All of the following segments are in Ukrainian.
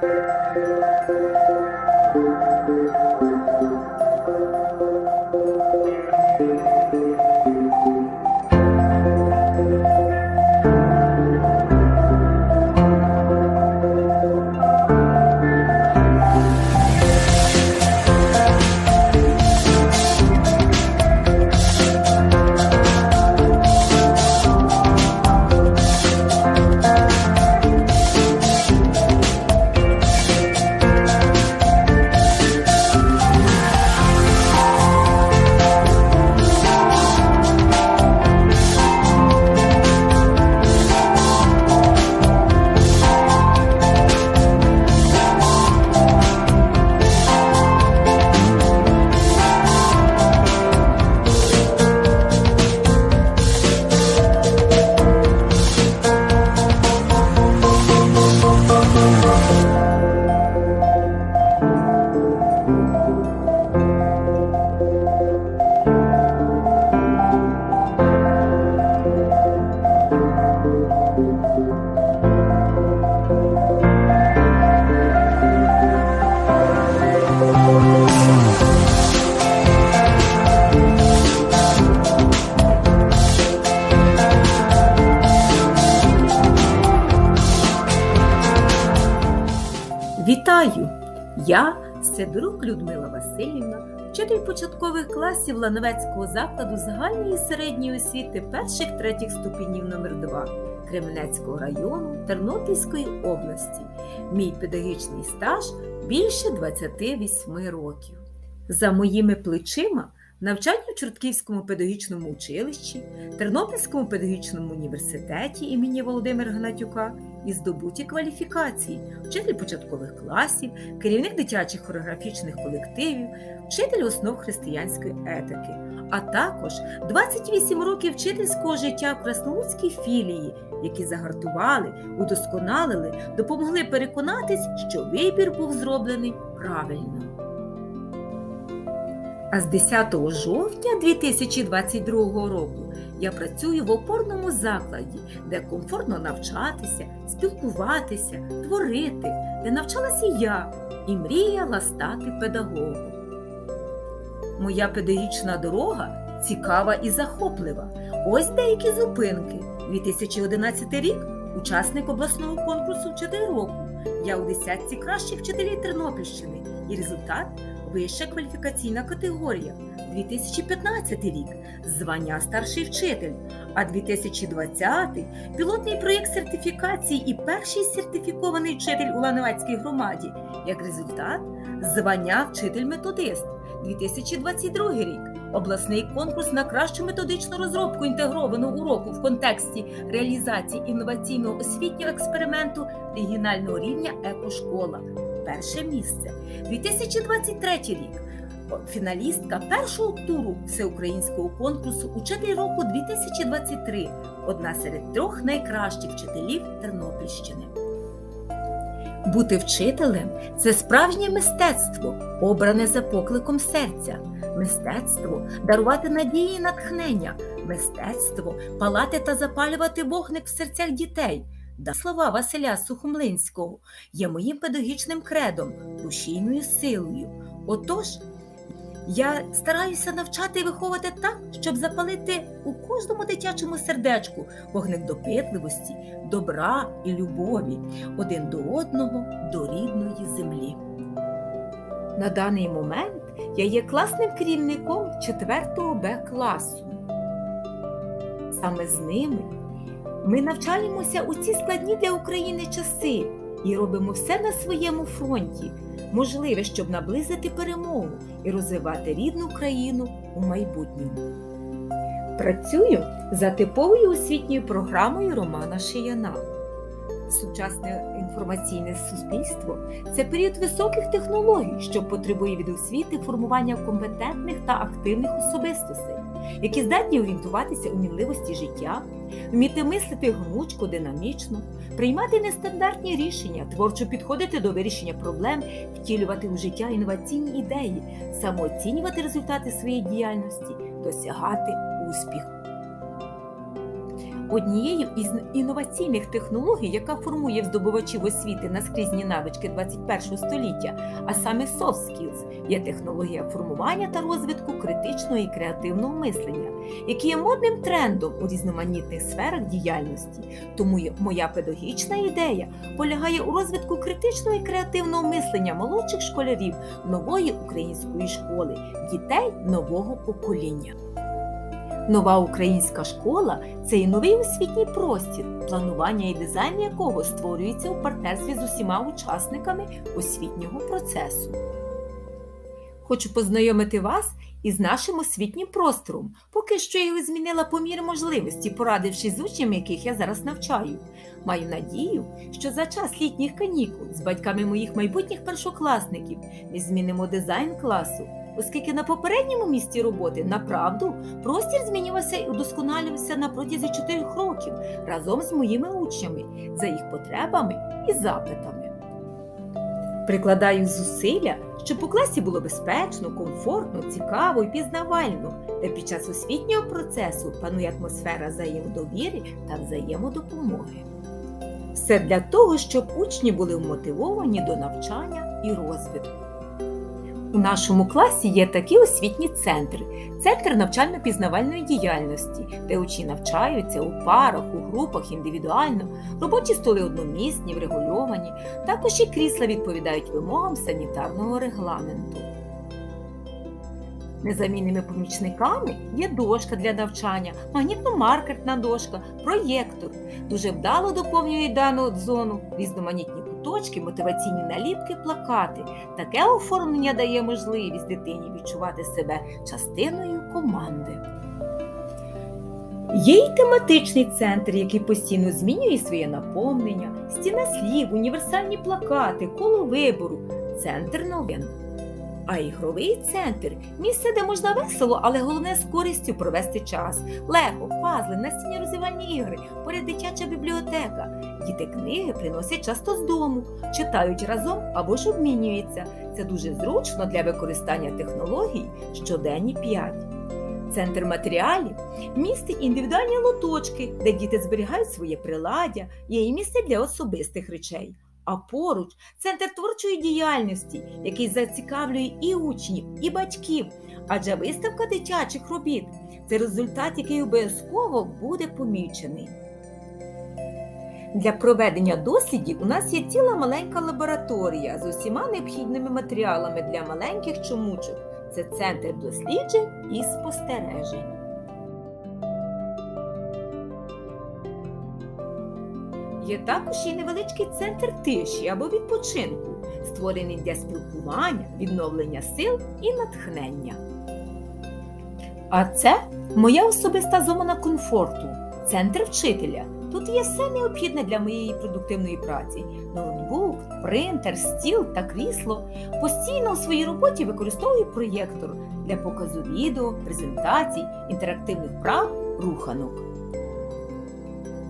Música Я Сидорук Людмила Васильівна, вчитель початкових класів Лановецького закладу загальної середньої освіти перших третіх ступенів номер 2 Кременецького району Тернопільської області. Мій педагогічний стаж більше 28 років. За моїми плечима навчання в Чортківському педагогічному училищі, Тернопільському педагогічному університеті імені Володимира Гнатюка і здобуті кваліфікації, вчитель початкових класів, керівник дитячих хореографічних колективів, вчитель основ християнської етики, а також 28 років вчительського життя в Краснолуцькій філії, які загартували, удосконалили, допомогли переконатись, що вибір був зроблений правильно. А з 10 жовтня 2022 року я працюю в опорному закладі, де комфортно навчатися, спілкуватися, творити, де навчалася я і мріяла стати педагогом. Моя педагогічна дорога цікава і захоплива. Ось деякі зупинки. 2011 рік учасник обласного конкурсу «Вчитель року. Я у десятці кращих вчителів Тернопільщини і результат вища кваліфікаційна категорія. 2015 рік звання старший вчитель, а 2020 пілотний проєкт сертифікації і перший сертифікований вчитель у Лановецькій громаді. Як результат, звання вчитель-методист. 2022 рік обласний конкурс на кращу методичну розробку інтегрованого уроку в контексті реалізації інноваційного освітнього експерименту регіонального рівня екошкола. Перше місце. 2023 рік. Фіналістка першого туру всеукраїнського конкурсу Учитель року 2023. Одна серед трьох найкращих вчителів Тернопільщини. Бути вчителем це справжнє мистецтво, обране за покликом серця. Мистецтво дарувати надії і натхнення, мистецтво палати та запалювати вогник в серцях дітей. Да слова Василя Сухомлинського є моїм педагогічним кредом, рушійною силою. Отож, я стараюся навчати і виховувати так, щоб запалити у кожному дитячому сердечку вогник допитливості, добра і любові один до одного, до рідної землі. На даний момент я є класним керівником 4 Б класу. Саме з ними ми навчаємося у ці складні для України часи і робимо все на своєму фронті, можливе, щоб наблизити перемогу і розвивати рідну країну у майбутньому. Працюю за типовою освітньою програмою Романа Шияна. Сучасне інформаційне суспільство це період високих технологій, що потребує від освіти формування компетентних та активних особистостей, які здатні орієнтуватися у мінливості життя, вміти мислити гнучко, динамічно, приймати нестандартні рішення, творчо підходити до вирішення проблем, втілювати у життя інноваційні ідеї, самооцінювати результати своєї діяльності, досягати успіху. Однією із інноваційних технологій, яка формує в здобувачів освіти наскрізні навички 21 століття, а саме soft skills, є технологія формування та розвитку критичного і креативного мислення, які є модним трендом у різноманітних сферах діяльності. Тому моя педагогічна ідея полягає у розвитку критичного і креативного мислення молодших школярів нової української школи, дітей нового покоління. Нова українська школа це і новий освітній простір, планування і дизайн якого створюється у партнерстві з усіма учасниками освітнього процесу. Хочу познайомити вас із нашим освітнім простором. Поки що його змінила по мірі можливості, порадившись з учнями, яких я зараз навчаю. Маю надію, що за час літніх канікул з батьками моїх майбутніх першокласників ми змінимо дизайн класу, оскільки на попередньому місці роботи направду простір змінювався і удосконалювався на протязі чотирьох років разом з моїми учнями за їх потребами і запитами. Прикладаю зусилля, щоб у класі було безпечно, комфортно, цікаво і пізнавально, де під час освітнього процесу панує атмосфера взаємодовіри та взаємодопомоги. Все для того, щоб учні були вмотивовані до навчання і розвитку. У нашому класі є такі освітні центри: центр навчально-пізнавальної діяльності, де учні навчаються у парах, у групах індивідуально, робочі столи одномісні, врегульовані, також і крісла відповідають вимогам санітарного регламенту. Незамінними помічниками є дошка для навчання, магнітно-маркерна дошка, проєктор. Дуже вдало доповнює дану зону, різноманітні куточки, мотиваційні наліпки, плакати. Таке оформлення дає можливість дитині відчувати себе частиною команди. Є й тематичний центр, який постійно змінює своє наповнення, стіна слів, універсальні плакати, коло вибору, центр новин. А ігровий центр місце, де можна весело, але головне з користю провести час. Лего, пазли, настільні розвивальні ігри, поряд дитяча бібліотека. Діти книги приносять часто з дому, читають разом або ж обмінюються. Це дуже зручно для використання технологій щоденні 5. Центр матеріалів містить індивідуальні лоточки, де діти зберігають своє приладдя, є і місце для особистих речей. А поруч центр творчої діяльності, який зацікавлює і учнів, і батьків, адже виставка дитячих робіт це результат, який обов'язково буде помічений. Для проведення дослідів у нас є ціла маленька лабораторія з усіма необхідними матеріалами для маленьких чомучок. Це центр досліджень і спостережень. Є також і невеличкий центр тиші або відпочинку, створений для спілкування, відновлення сил і натхнення. А це моя особиста зона комфорту, центр вчителя. Тут є все необхідне для моєї продуктивної праці: ноутбук, принтер, стіл та крісло. Постійно у своїй роботі використовую проєктор для показу відео, презентацій, інтерактивних прав, руханок.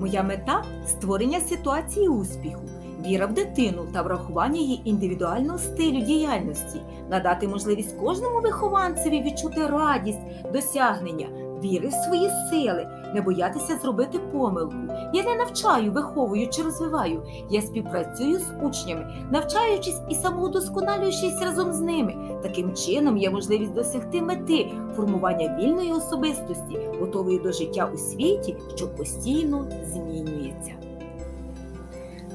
Моя мета створення ситуації успіху, віра в дитину та врахування її індивідуального стилю діяльності, надати можливість кожному вихованцеві відчути радість, досягнення, віри в свої сили, не боятися зробити помилку. Я не навчаю, виховую чи розвиваю. Я співпрацюю з учнями, навчаючись і самоудосконалюючись разом з ними. Таким чином є можливість досягти мети формування вільної особистості, готової до життя у світі, що постійно змінюється.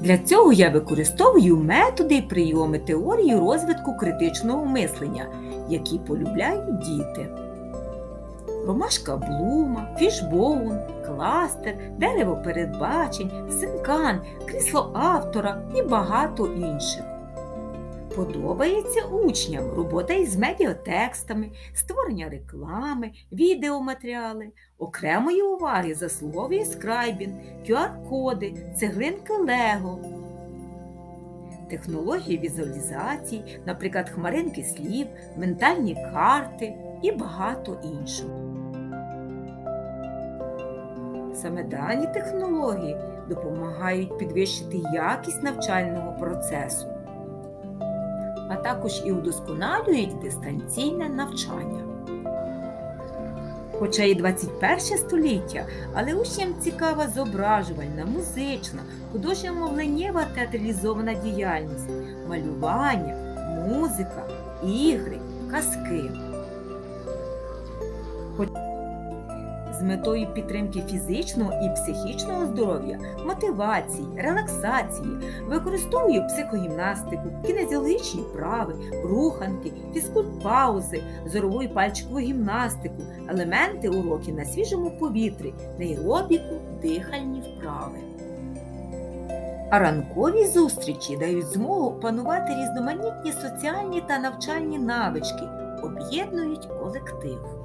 Для цього я використовую методи і прийоми теорії розвитку критичного мислення, які полюбляють діти. Ромашка Блума, фішбоун, кластер, дерево передбачень, синкан, крісло автора і багато інших. Подобається учням робота із медіатекстами, створення реклами, відеоматеріали. Окремої уваги заслуговує скрайбінг, QR-коди, цеглинки Лего. Технології візуалізацій, наприклад, хмаринки слів, ментальні карти і багато іншого. Саме дані технології допомагають підвищити якість навчального процесу, а також і удосконалюють дистанційне навчання. Хоча і 21 століття, але учням цікава зображувальна, музична, художньо-мовленнєва театралізована діяльність, малювання, музика, ігри, казки. Метою підтримки фізичного і психічного здоров'я, мотивації, релаксації, використовую психогімнастику, кінезіологічні вправи, руханки, фізкульт-паузи, зорову і пальчикову гімнастику, елементи уроків на свіжому повітрі, нейробіку, дихальні вправи. А ранкові зустрічі дають змогу опанувати різноманітні соціальні та навчальні навички, об'єднують колектив.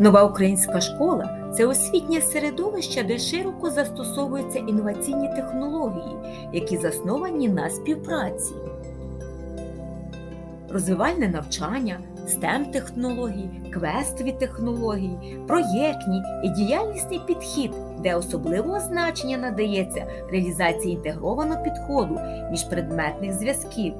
Нова українська школа це освітнє середовище, де широко застосовуються інноваційні технології, які засновані на співпраці. Розвивальне навчання, stem технології, квестові технології, проєктні і діяльнісний підхід, де особливого значення надається реалізації інтегрованого підходу міжпредметних зв'язків.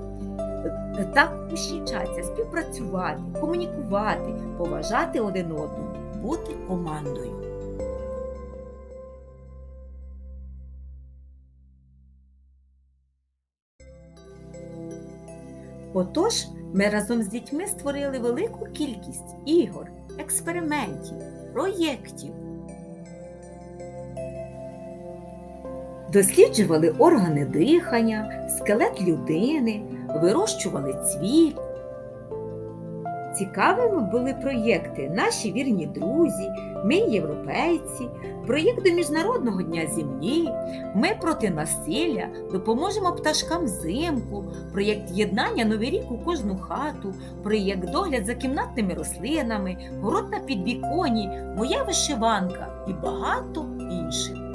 Так учні вчаться співпрацювати, комунікувати, поважати один одного, бути командою. Отож, ми разом з дітьми створили велику кількість ігор, експериментів, проєктів. Досліджували органи дихання, скелет людини, вирощували цвіт. Цікавими були проєкти Наші вірні друзі, Ми європейці, проєкт до Міжнародного дня землі, Ми проти насилля, допоможемо пташкам взимку, проєкт єднання Новий рік у кожну хату, проєкт догляд за кімнатними рослинами, город на підвіконі, Моя вишиванка і багато інших.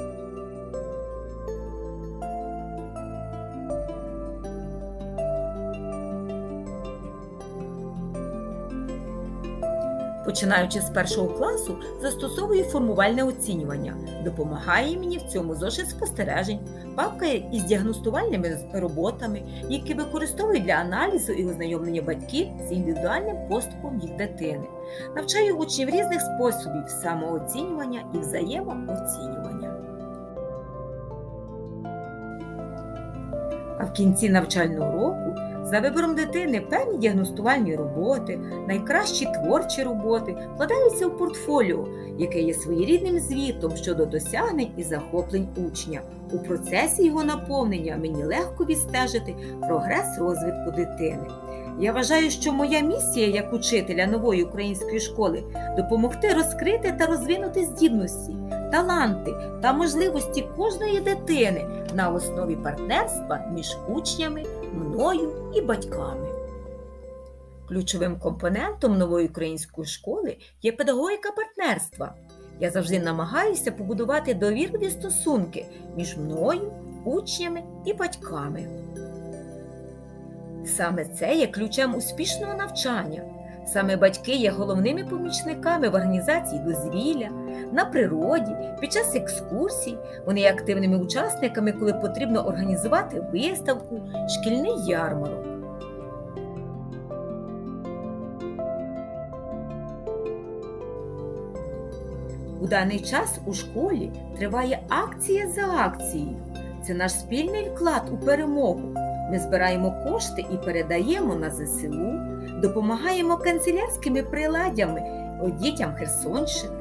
Починаючи з першого класу, застосовую формувальне оцінювання. Допомагає мені в цьому зошит спостережень, папка із діагностувальними роботами, які використовую для аналізу і ознайомлення батьків з індивідуальним поступом їх дитини. Навчаю учнів різних способів самооцінювання і взаємооцінювання. А в кінці навчального року за вибором дитини певні діагностувальні роботи, найкращі творчі роботи вкладаються в портфоліо, яке є своєрідним звітом щодо досягнень і захоплень учня. У процесі його наповнення мені легко відстежити прогрес розвитку дитини. Я вважаю, що моя місія як учителя нової української школи допомогти розкрити та розвинути здібності, таланти та можливості кожної дитини на основі партнерства між учнями, мною і батьками. Ключовим компонентом нової української школи є педагогіка партнерства. Я завжди намагаюся побудувати довірливі стосунки між мною, учнями і батьками. Саме це є ключем успішного навчання. Саме батьки є головними помічниками в організації дозвілля, на природі, під час екскурсій. Вони є активними учасниками, коли потрібно організувати виставку, шкільний ярмарок. У даний час у школі триває акція за акцією. Це наш спільний вклад у перемогу. Ми збираємо кошти і передаємо на ЗСУ, допомагаємо канцелярськими приладдями дітям Херсонщини.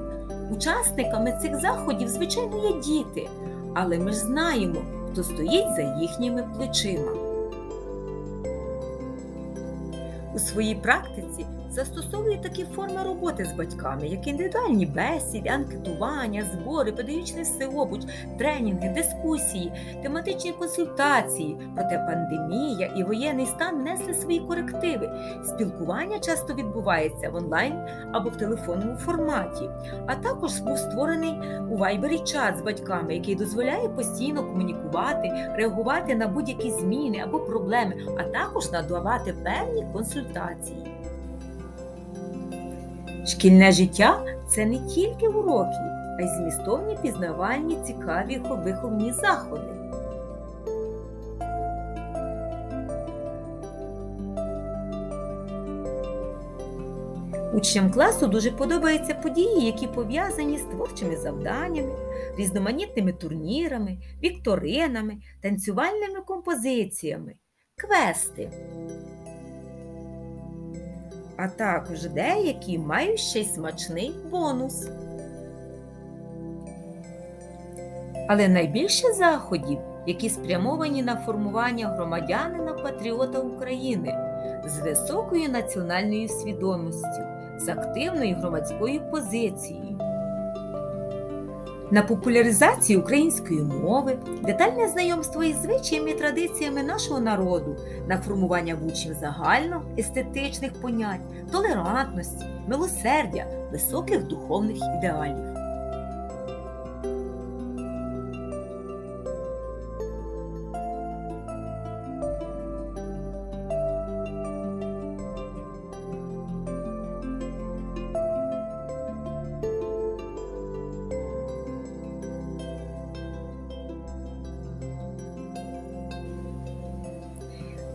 Учасниками цих заходів, звичайно, є діти, але ми ж знаємо, хто стоїть за їхніми плечима. У своїй практиці застосовую такі форми роботи з батьками, як індивідуальні бесіди, анкетування, збори, педагогічний всеобуч, тренінги, дискусії, тематичні консультації. Проте пандемія і воєнний стан внесли свої корективи. Спілкування часто відбувається в онлайн або в телефонному форматі. А також був створений у вайбері чат з батьками, який дозволяє постійно комунікувати, реагувати на будь-які зміни або проблеми, а також надавати певні консультації. Шкільне життя це не тільки уроки, а й змістовні пізнавальні цікаві виховні заходи. Учням класу дуже подобаються події, які пов'язані з творчими завданнями, різноманітними турнірами, вікторинами, танцювальними композиціями, квести. А також деякі мають ще й смачний бонус. Але найбільше заходів, які спрямовані на формування громадянина патріота України з високою національною свідомістю, з активною громадською позицією. На популяризації української мови, детальне знайомство із звичаями і традиціями нашого народу, на формування в учнів загально естетичних понять, толерантності, милосердя, високих духовних ідеалів.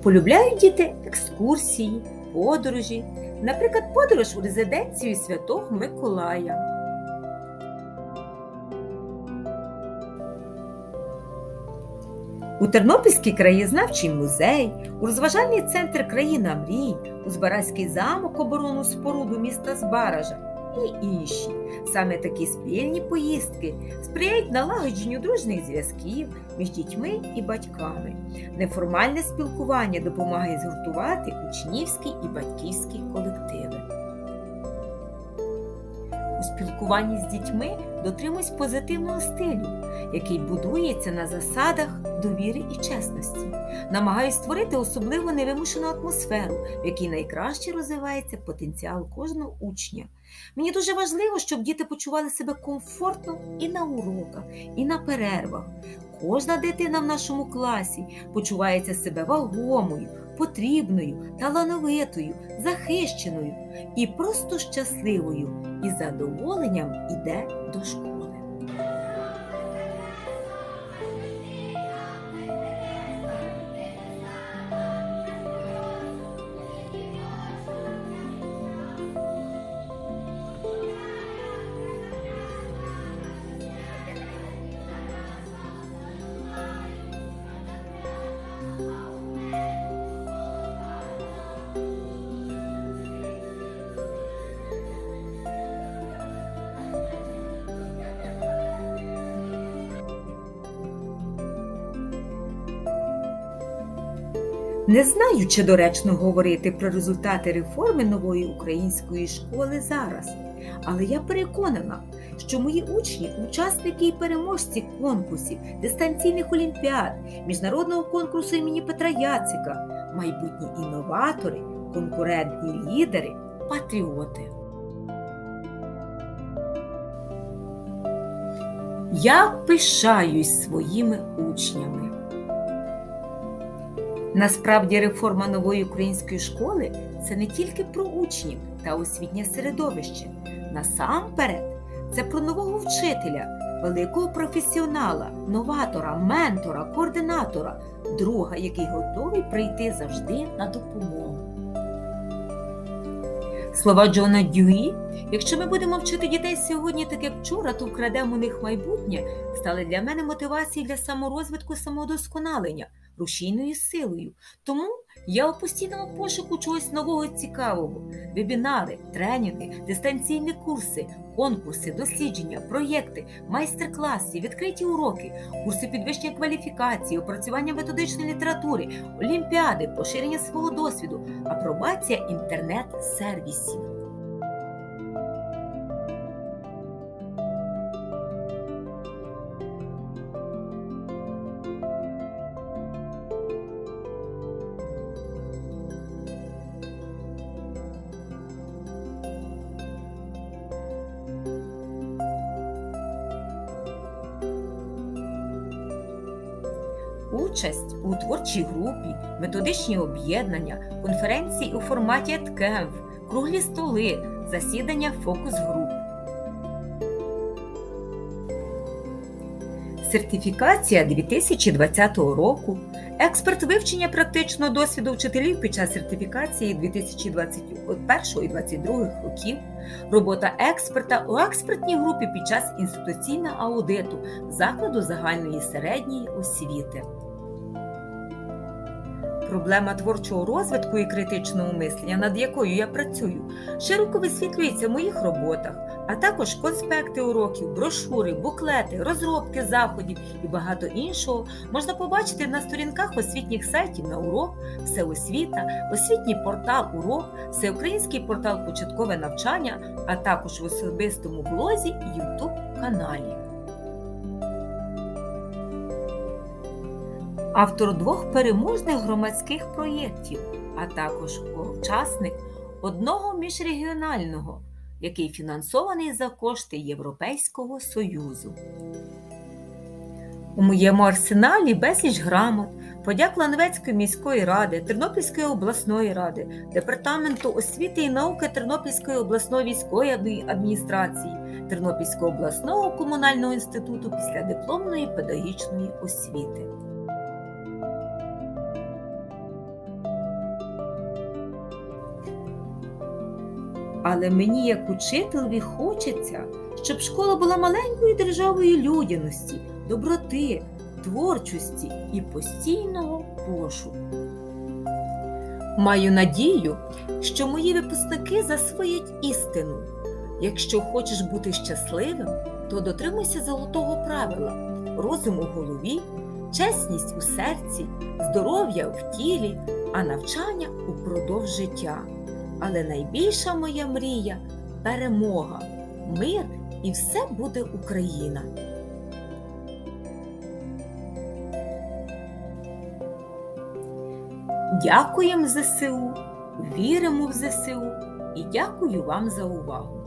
Полюбляють діти екскурсії, подорожі, наприклад, подорож у резиденцію Святого Миколая. У Тернопільський краєзнавчий музей, у розважальний центр Країна мрій, у Збаразький замок оборону споруду міста Збаража і інші. Саме такі спільні поїздки сприяють налагодженню дружних зв'язків між дітьми і батьками. Неформальне спілкування допомагає згуртувати учнівські і батьківські колективи. У спілкуванні з дітьми дотримуюсь позитивного стилю, який будується на засадах довіри і чесності. Намагаюсь створити особливо невимушену атмосферу, в якій найкраще розвивається потенціал кожного учня. Мені дуже важливо, щоб діти почували себе комфортно і на уроках, і на перервах. Кожна дитина в нашому класі почувається себе вагомою, потрібною, талановитою, захищеною і просто щасливою, і задоволенням іде до школи. Не знаю, чи доречно говорити про результати реформи нової української школи зараз, але я переконана, що мої учні, учасники і переможці конкурсів, дистанційних олімпіад, міжнародного конкурсу імені Петра Яцика, майбутні інноватори, конкурентні лідери, патріоти. Я пишаюсь своїми учнями. Насправді реформа нової української школи це не тільки про учнів та освітнє середовище. Насамперед, це про нового вчителя, великого професіонала, новатора, ментора, координатора, друга, який готовий прийти завжди на допомогу. Слова Джона Дюї, якщо ми будемо вчити дітей сьогодні, так як вчора, то вкрадемо у них майбутнє, стали для мене мотивацією для саморозвитку самодосконалення рушійною силою. Тому я у постійному пошуку чогось нового і цікавого: вебінари, тренінги, дистанційні курси, конкурси, дослідження, проєкти, майстер-класи, відкриті уроки, курси підвищення кваліфікації, опрацювання методичної літератури, олімпіади, поширення свого досвіду, апробація інтернет-сервісів. Участь у творчій групі, методичні об'єднання, конференції у форматі еткемп, круглі столи, засідання фокус-груп. Сертифікація 2020 року, Експерт вивчення практичного досвіду вчителів під час сертифікації 2021 і 2022 років, робота експерта у експертній групі під час інституційного аудиту закладу загальної середньої освіти. Проблема творчого розвитку і критичного мислення, над якою я працюю, широко висвітлюється в моїх роботах, а також конспекти уроків, брошури, буклети, розробки заходів і багато іншого можна побачити на сторінках освітніх сайтів на урок, всеосвіта, освітній портал урок, всеукраїнський портал початкове навчання, а також в особистому блозі і YouTube каналі. Автор двох переможних громадських проєктів, а також учасник одного міжрегіонального, який фінансований за кошти Європейського Союзу. У моєму арсеналі безліч грамот, подяк Лановецької міської ради, Тернопільської обласної ради, Департаменту освіти і науки Тернопільської обласної військової адміністрації, Тернопільського обласного комунального інституту післядипломної педагогічної освіти. Але мені, як учителеві, хочеться, щоб школа була маленькою державою людяності, доброти, творчості і постійного пошуку. Маю надію, що мої випускники засвоять істину. Якщо хочеш бути щасливим, то дотримуйся золотого правила, розум у голові, чесність у серці, здоров'я в тілі, а навчання упродовж життя. Але найбільша моя мрія перемога, мир і все буде Україна. Дякуємо ЗСУ, віримо в ЗСУ і дякую вам за увагу.